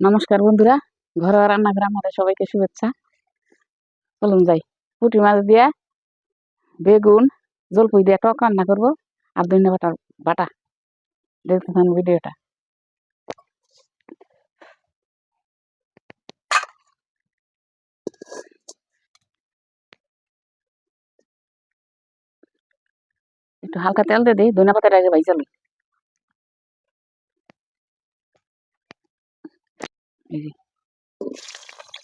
নমস্কার বন্ধুরা, ঘরোয়া রান্নাঘরে আমাদের সবাইকে শুভেচ্ছা। চলুন যাই। পুটি মাছ দিয়া, বেগুন, জলপুই দিয়ে টক রান্না করব, আর ধন্যবাদ বাটা বাটা। দেখতে থাকুন ভিডিওটা। একটু হালকা তেল দিয়ে দিই ধনে পাতাটা আগে ভাইজালি এই যে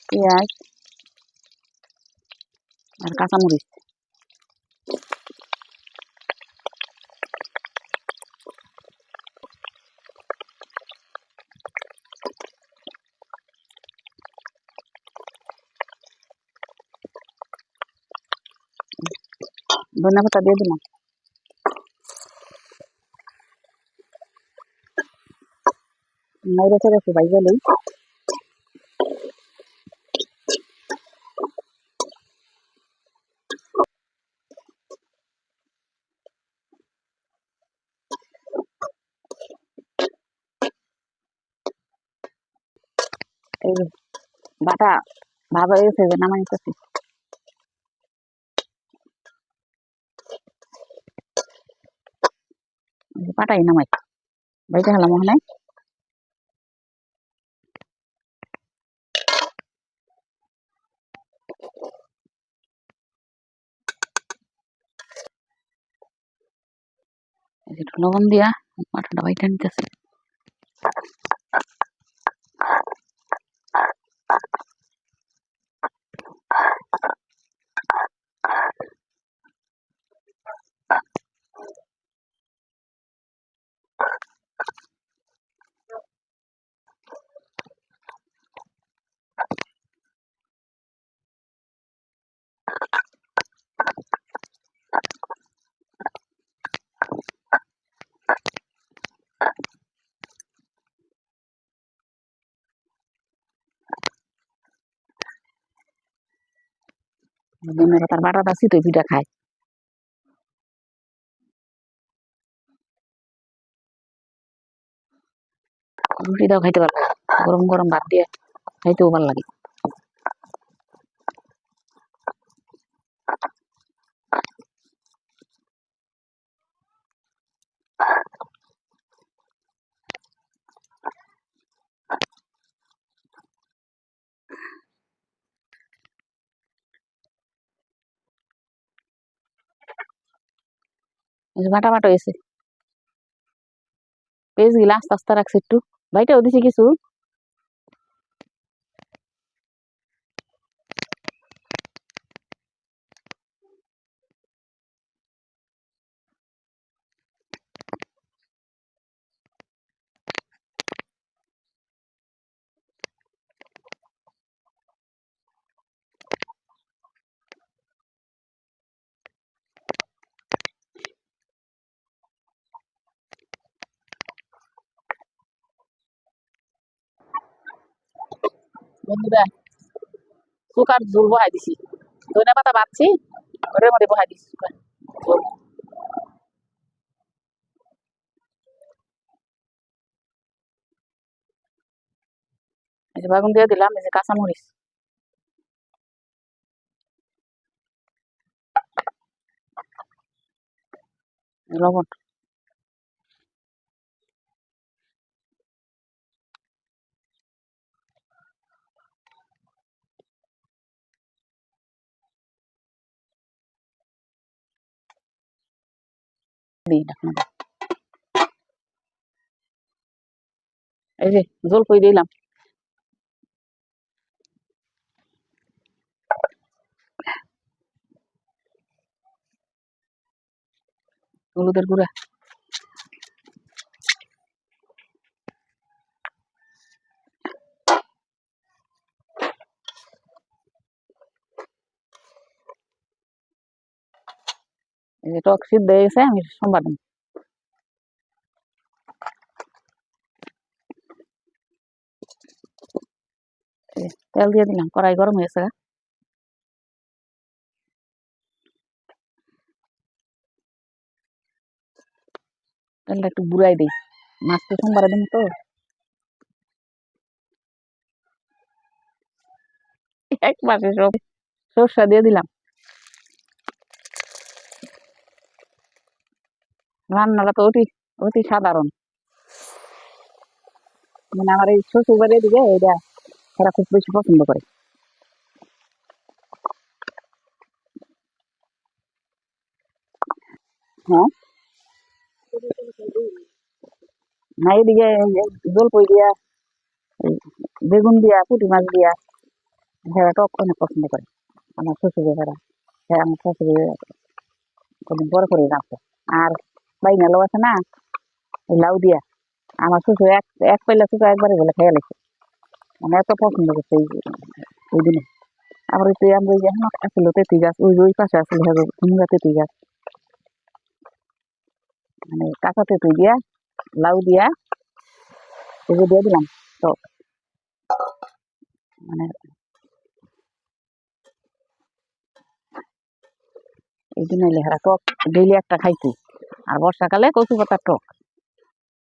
পেঁয়াজ আর কাঁচামরিচ ধনে পাতা দিয়ে দিলাম নাইরে ছেড়ে একটু ভাইজালি এই বাটা ভাজা হয়ে গেছে যে নামাই যে পাটাই নামাই। ভাইটা হলাম ওখানে। লবণ দিয়া পাটাটা ভাইটা নিতেছি। ধনে পাতার বাটাটা শীতই পিঠা খায়। রুটি দাও খাইতে পারব গরম গরম ভাত দিয়ে খাইতেও ভালো লাগে এই যে বাটা বাটা হয়েছে গিলা আস্তে আস্তে রাখছি একটু। ভাইটাও দিছি কিছু। বন্ধুরা শুকার ঝোল বহাই দিছি। ধনে পাতা বাচ্ছি ওটার মধ্যে বহাই দিছি শুকার বাগুন দিয়ে দিলাম, এই যে কাঁচামরিচ। লবণ। এই যে জল করে দিলাম? হলুদের গুঁড়া। এই যে টক সিদ্ধ হয়ে গেছে, আমি সোমবার দিন। তেল দিয়ে দিলাম, কড়াই গরম হয়েছে তেলটা একটু বুড়াই দিই মাছ তো সোমবারে দিন তো। এক মাসে সব সর্ষা দিয়ে দিলাম। রান্নাটা তো অতি অতি সাধারণ। মানে আমার এই শ্বশুর বাড়ির দিকে এটা এরা খুব বেশি পছন্দ করে। হ্যাঁ? না, এদিকে জলপই দিয়া বেগুন দিয়া, পুঁটি মাছ দিয়া হ্যাঁ টক অনেক পছন্দ করে। আমার শ্বশুরে এরা হ্যাঁ আমার শ্বশুরে কদিন পরে করে রাখতো আর বাইনা লাউ আছে না? লাউ দিয়া। আমার শ্বশুর এক এক পাইলা শুকা একবারে বলে খেয়ে লাগছে মানে এত পছন্দ করছে এই ওই দিনে। আবার যে আমরা ওই যে আসলে তেঁতুল গাছ, ওই ওই পাশে আসলে হবে কুমড়া তেঁতুল গাছ। মানে কাঁচা তেঁতুল দিয়া, লাউ দিয়া, এই যে দিয়ে দিলাম, তো। মানে এই দিনে লেহারা টক, ডেইলি একটা খাইছি। আর বর্ষাকালে কচু পাতার টক।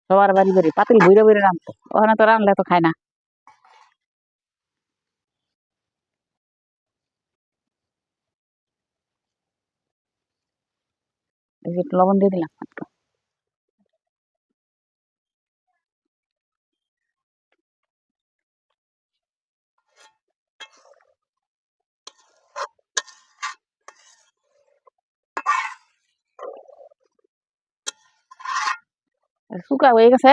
সবার বাড়ি বাড়ি, পাতিল ভুইরে ভুইরে রাঁধতো। ওখানে তো রানলে তো খায় না। লবণ দিয়ে দিলাম আর শুকা হয়ে গেছে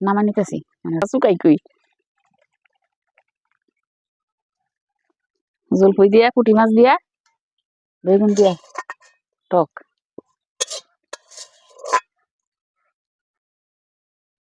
নামা নিতেছি মানে শুকাই কই জলপুই দিয়া পুঁটি মাছ দিয়া বেগুন দিয়া টক